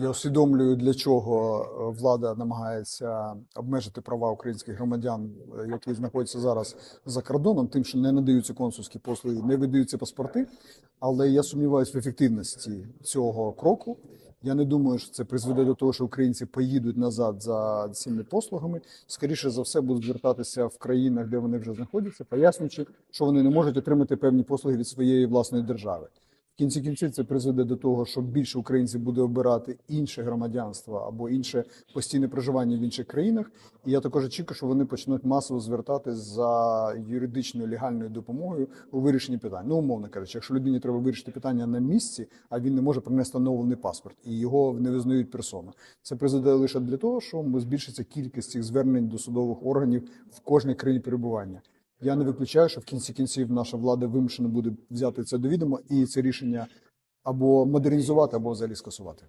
Я усвідомлюю, для чого е, влада намагається обмежити права українських громадян, е, які знаходяться зараз за кордоном, тим, що не надаються консульські послуги, не видаються паспорти. Але я сумніваюся в ефективності цього кроку. Я не думаю, що це призведе до того, що українці поїдуть назад за цими послугами. Скоріше за все, будуть звертатися в країнах, де вони вже знаходяться, пояснюючи, що вони не можуть отримати певні послуги від своєї власної держави. Кінці кінців це призведе до того, що більше українців буде обирати інше громадянство або інше постійне проживання в інших країнах. І я також очікую, що вони почнуть масово звертатись за юридичною легальною допомогою у вирішенні питань. Ну, умовно кажучи, якщо людині треба вирішити питання на місці, а він не може принести оновлений паспорт і його не визнають персону. Це призведе лише для того, що збільшиться кількість цих звернень до судових органів в кожній країні перебування. Я не виключаю, що в кінці кінців наша влада вимушена буде взяти це до відома і це рішення або модернізувати, або взагалі скасувати.